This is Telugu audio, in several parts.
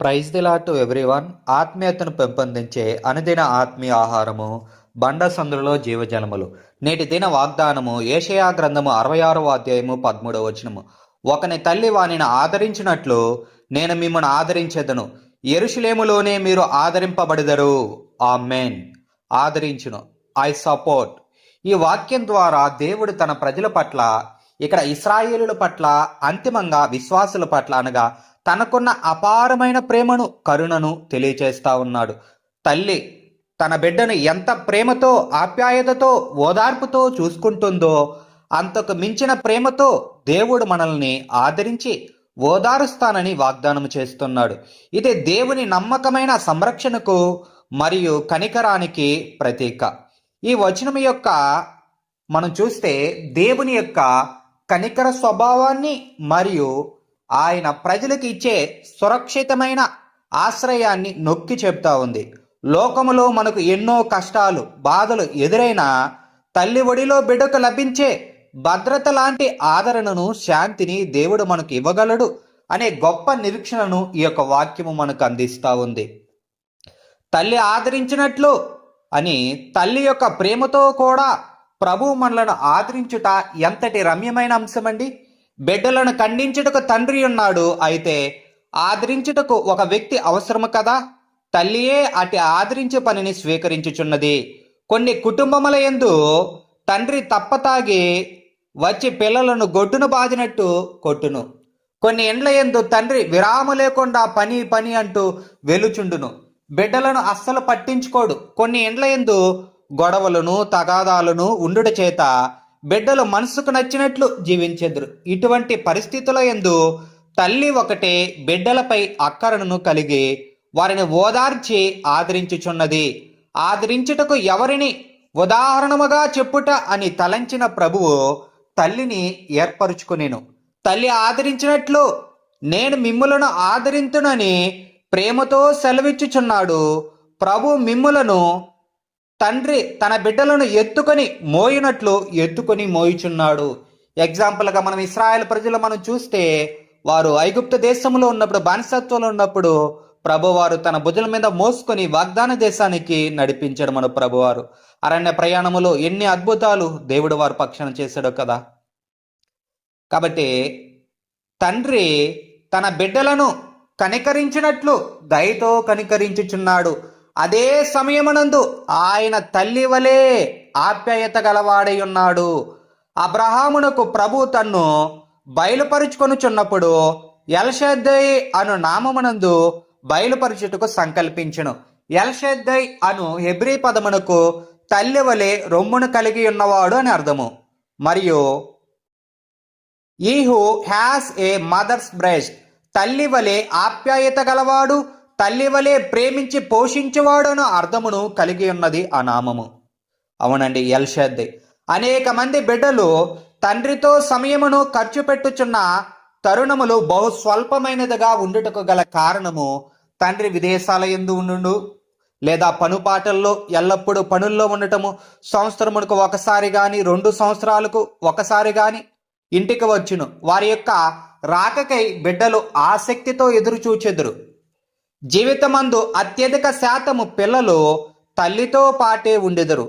Praise the Lord to everyone. ఆత్మీయతను పెంపొందించే అనుదిన ఆత్మీయ ఆహారము బండ సందులో జీవజలములు. నేటి దిన వాగ్దానము ఏషయా గ్రంథము అరవై ఆరవ అధ్యాయము పదమూడవ వచనము. ఒకని తల్లి వానిని ఆదరించినట్లు నేను మిమ్మల్ని ఆదరించెదను. ఎరుషులేములోనే మీరు ఆదరింపబడదరు. ఆ మెయిన్ ఆదరించును. I support. ఈ వాక్యం ద్వారా దేవుడు తన ప్రజల పట్ల ఇక్కడ ఇస్రాయేలుల పట్ల అంతిమంగా విశ్వాసుల పట్ల అనగా తనకున్న అపారమైన ప్రేమను కరుణను తెలియచేస్తా ఉన్నాడు. తల్లి తన బిడ్డను ఎంత ప్రేమతో ఆప్యాయతతో ఓదార్పుతో చూసుకుంటుందో అంతకు మించిన ప్రేమతో దేవుడు మనల్ని ఆదరించి ఓదారుస్తానని వాగ్దానం చేస్తున్నాడు. ఇది దేవుని నమ్మకమైన సంరక్షణకు మరియు కనికరానికి ప్రతీక. ఈ వచనం యొక్క మనం చూస్తే దేవుని యొక్క కనికర స్వభావాన్ని మరియు ఆయన ప్రజలకు ఇచ్చే సురక్షితమైన ఆశ్రయాన్ని నొక్కి చెప్తా ఉంది. లోకములో మనకు ఎన్నో కష్టాలు బాధలు ఎదురైనా తల్లి ఒడిలో బిడ్డకు లభించే భద్రత లాంటి ఆదరణను శాంతిని దేవుడు మనకు ఇవ్వగలడు అనే గొప్ప నిరీక్షణను ఈ యొక్క వాక్యము మనకు అందిస్తూ ఉంది. తల్లి ఆదరించినట్లు అని తల్లి యొక్క ప్రేమతో కూడా ప్రభు మనలను ఆదరించుట ఎంతటి రమ్యమైన అంశమండి? బిడ్డలను ఖండించుటకు తండ్రి ఉన్నాడు అయితే ఆదరించుటకు ఒక వ్యక్తి అవసరము కదా? తల్లియే అటు ఆదరించే పనిని స్వీకరించుచున్నది. కొన్ని కుటుంబముల యందు తండ్రి తప్పతాగి వచ్చి పిల్లలను గొడ్డును బాదినట్టు కొట్టును. కొన్ని ఎండ్ల ఎందు తండ్రి విరామ లేకుండా పని పని అంటూ వెలుచుండును. బిడ్డలను అస్సలు పట్టించుకోడు. కొన్ని ఎండ్ల యందు గొడవలను తగాదాలను ఉండుట చేత బిడ్డలు మనసుకు నచ్చినట్లు జీవించెదరు. ఇటువంటి పరిస్థితుల యందు తల్లి ఒకటే బిడ్డలపై అక్కరణను కలిగి వారిని ఓదార్చి ఆదరించుచున్నది. ఆదరించుటకు ఎవరిని ఉదాహరణముగా చెప్పుట అని తలంచిన ప్రభువు తల్లిని ఏర్పరుచుకునేను. తల్లి ఆదరించినట్లు నేను మిమ్ములను ఆదరింతునని ప్రేమతో సెలవిచ్చుచున్నాడు. ప్రభు మిమ్ములను తండ్రి తన బిడ్డలను ఎత్తుకొని మోయినట్లు ఎత్తుకొని మోయుచున్నాడు. ఎగ్జాంపుల్గా మనం ఇస్రాయల్ ప్రజలు మనం చూస్తే వారు ఐగుప్త దేశంలో ఉన్నప్పుడు బానిసత్వంలో ఉన్నప్పుడు ప్రభువారు తన భుజల మీద మోసుకొని వాగ్దాన దేశానికి నడిపించాడు మన ప్రభువారు. అరణ్య ప్రయాణములో ఎన్ని అద్భుతాలు దేవుడు వారు పక్షాన చేశాడో కదా. కాబట్టి తండ్రి తన బిడ్డలను కనికరించినట్లు దయతో కనికరించుచున్నాడు. అదే సమయమునందు ఆయన తల్లి వలె ఆప్యాయత గలవాడై ఉన్నాడు. అబ్రహామునకు ప్రభు తన్ను బయలుపరుచుకొనుచున్నప్పుడు ఎల్షద్దై అను నామమునందు బయలుపరచుటకు సంకల్పించును. ఎల్షద్దై అను హెబ్రీ పదమునకు తల్లి వలె రొమ్మును కలిగి ఉన్నవాడు అని అర్థము. మరియు ఈ who has a mother's breast. తల్లి వలె ఆప్యాయత గలవాడు తల్లి వలె ప్రేమించి పోషించేవాడను అర్థమును కలిగి ఉన్నది ఆ నామము. అవునండి ఎల్షద్దే. అనేక మంది బిడ్డలు తండ్రితో సమయమును ఖర్చు పెట్టుచున్న తరుణములు బహు స్వల్పమైనదిగా ఉండుటకు గల కారణము తండ్రి విదేశాల ఎందు ఉండు లేదా పనుపాటల్లో ఎల్లప్పుడూ పనుల్లో ఉండటము. సంవత్సరమునకు ఒకసారి కానీ రెండు సంవత్సరాలకు ఒకసారి కానీ ఇంటికి వచ్చును. వారి యొక్క రాకకై బిడ్డలు ఆసక్తితో ఎదురు చూచెదురు జీవితమందు అత్యధిక శాతము పిల్లలు తల్లితో పాటే ఉండెదరు.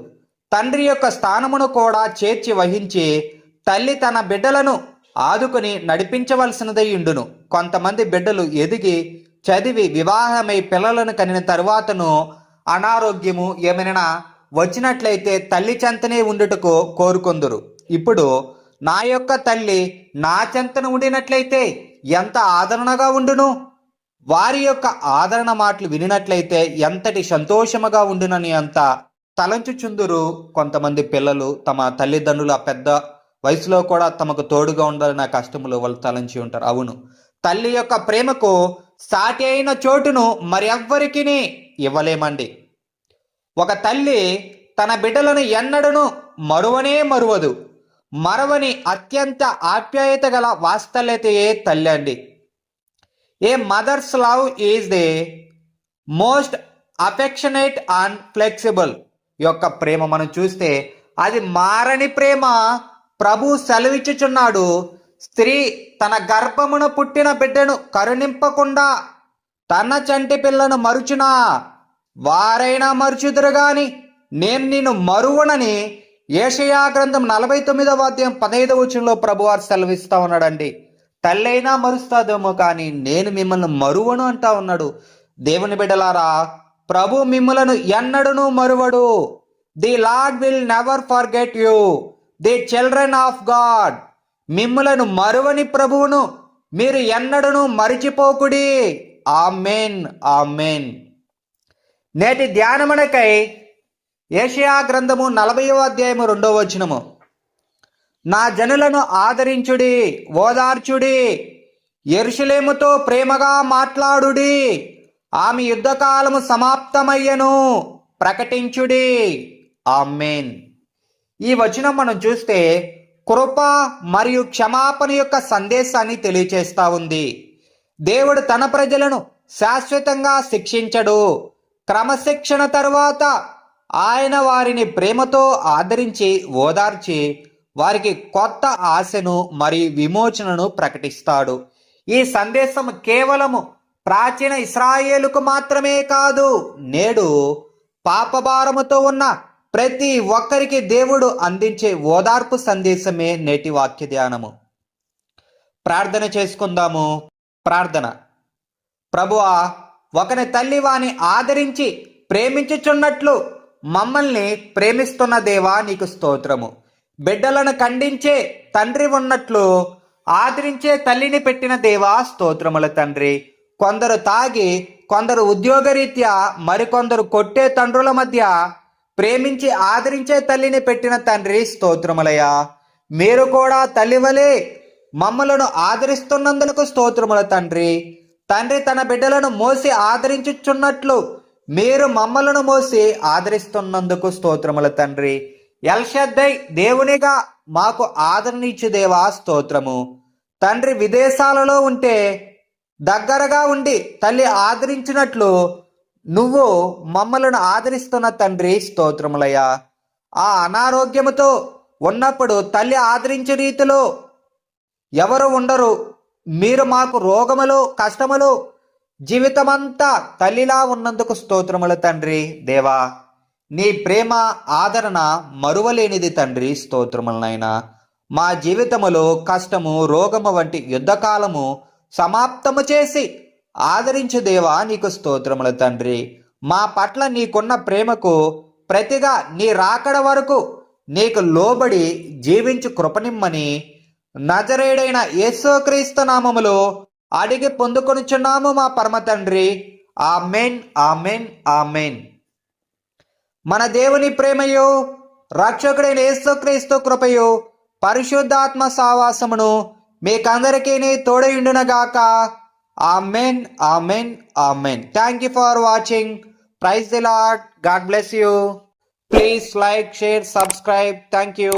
తండ్రి యొక్క స్థానమును కూడా చేర్చి వహించి తల్లి తన బిడ్డలను ఆదుకుని నడిపించవలసినదై ఉండును కొంతమంది బిడ్డలు ఎదిగి చదివి వివాహమై పిల్లలను కనిన తరువాతను అనారోగ్యము ఏమైనా వచ్చినట్లయితే తల్లి చెంతనే ఉండుటకు కోరుకొందురు. ఇప్పుడు నా యొక్క తల్లి నా చెంతన ఉండినట్లయితే ఎంత ఆదరణగా ఉండును? వారి యొక్క ఆదరణ మాటలు వినినట్లయితే ఎంతటి సంతోషముగా ఉండునని అంత తలంచుచుందురు కొంతమంది పిల్లలు. తమ తల్లిదండ్రుల పెద్ద వయసులో కూడా తమకు తోడుగా ఉండాలన్న కష్టములు వాళ్ళు తలంచి ఉంటారు. అవును. తల్లి యొక్క ప్రేమకు సాటి అయిన చోటును మరెవ్వరికి ఇవ్వలేమండి. ఒక తల్లి తన బిడ్డలను ఎన్నడను మరువనే మరువదు. మరవని అత్యంత ఆప్యాయత గల వాస్తల్యతయే తల్లి అండి. A mother's love is the most affectionate and flexible యొక్క ప్రేమ మనం చూస్తే అది మారని ప్రేమ ప్రభు సెలవిచ్చుచున్నాడు. స్త్రీ తన గర్భమున పుట్టిన బిడ్డను కరుణింపకుండా తన చంటి పిల్లను మరుచునా? వారైనా మరుచుదురు గాని నేను నిన్ను మరువనని ఏషయా గ్రంథం నలభై తొమ్మిదవ అధ్యాయం పదహైదవ వచనంలో ప్రభువారు సెలవిస్తా ఉన్నాడండి. తల్లైనా మరుస్తాదేమో కానీ నేను మిమ్మల్ని మరువను అంటా ఉన్నాడు. దేవుని బిడ్డలారా ప్రభు మిమ్మలను ఎన్నడను మరువడు. The Lord will never forget you the children of God మిమ్ములను మరువని ప్రభువును మీరు ఎన్నడను మరిచిపోకుడి. Amen amen. నేటి ధ్యానమునకై ఏషియా గ్రంథము నలభైవ అధ్యాయము రెండవ వచనము. నా జనులను ఆదరించుడి ఓదార్చుడి. ఎరుషులేముతో ప్రేమగా మాట్లాడుడి. ఆమె యుద్ధకాలము సమాప్తమయ్యను ప్రకటించుడి. ఆమెన్. ఈ వచనం మనం చూస్తే కృప మరియు క్షమాపణ యొక్క సందేశాన్ని తెలియచేస్తా ఉంది. దేవుడు తన ప్రజలను శాశ్వతంగా శిక్షించడు. క్రమశిక్షణ తరువాత ఆయన వారిని ప్రేమతో ఆదరించి ఓదార్చి వారికి కొత్త ఆశను మరియు విమోచనను ప్రకటిస్తాడు. ఈ సందేశం కేవలము ప్రాచీన ఇస్రాయేలుకు మాత్రమే కాదు నేడు పాపభారముతో ఉన్న ప్రతి ఒక్కరికి దేవుడు అందించే ఓదార్పు సందేశమే నేటి వాక్య ధ్యానము ప్రార్థన చేసుకుందాము. ప్రార్థన. ప్రభువా ఒకని తల్లి వాని ఆదరించి ప్రేమించుచున్నట్లు మమ్మల్ని ప్రేమిస్తున్న దేవా నీకు స్తోత్రము. బిడ్డలను ఖండించే తండ్రి ఉన్నట్లు ఆదరించే తల్లిని పెట్టిన దేవా స్తోత్రముల తండ్రి. కొందరు తాగి కొందరు ఉద్యోగరీత్యా మరికొందరు కొట్టే తండ్రుల మధ్య ప్రేమించి ఆదరించే తల్లిని పెట్టిన తండ్రి స్తోత్రములయ్యా. మీరు కూడా తల్లివలే మమ్మలను ఆదరిస్తున్నందుకు స్తోత్రముల తండ్రి. తండ్రి తన బిడ్డలను మోసి ఆదరించుచున్నట్లు మీరు మమ్మలను మోసి ఆదరిస్తున్నందుకు స్తోత్రముల తండ్రి. ఎల్షద్దై దేవునిగా మాకు ఆదరణిచ్చు దేవా స్తోత్రము. తండ్రి విదేశాలలో ఉంటే దగ్గరగా ఉండి తల్లి ఆదరించినట్లు నువ్వు మమ్మలను ఆదరిస్తున్న తండ్రి స్తోత్రములయ్యా. ఆ అనారోగ్యముతో ఉన్నప్పుడు తల్లి ఆదరించే రీతిలో ఎవరు ఉండరు. మీరు మాకు రోగములు కష్టములు జీవితమంతా తల్లిలా ఉన్నందుకు స్తోత్రములు తండ్రి దేవా. నీ ప్రేమ ఆదరణ మరువలేనిది తండ్రి స్తోత్రములనైనా మా జీవితములో కష్టము రోగము వంటి యుద్ధకాలము సమాప్తము చేసి ఆదరించు దేవా నీకు స్తోత్రముల తండ్రి. మా పట్ల నీకున్న ప్రేమకు ప్రతిగా నీ రాకడ వరకు నీకు లోబడి జీవించు కృపనిమ్మని నజరేడైన యేసుక్రీస్తు నామములో అడిగి పొందుకొనుచున్నాము మా పరమ తండ్రి. Amen amen amen. మన దేవుని ప్రేమయో రక్షకుడైన యేసుక్రీస్తు కృపయో పరిశుద్ధాత్మ సావాసమును మీకందరికీ తోడయుండునగాక. Amen amen amen. Thank you for watching praise the Lord God bless you please like share subscribe thank you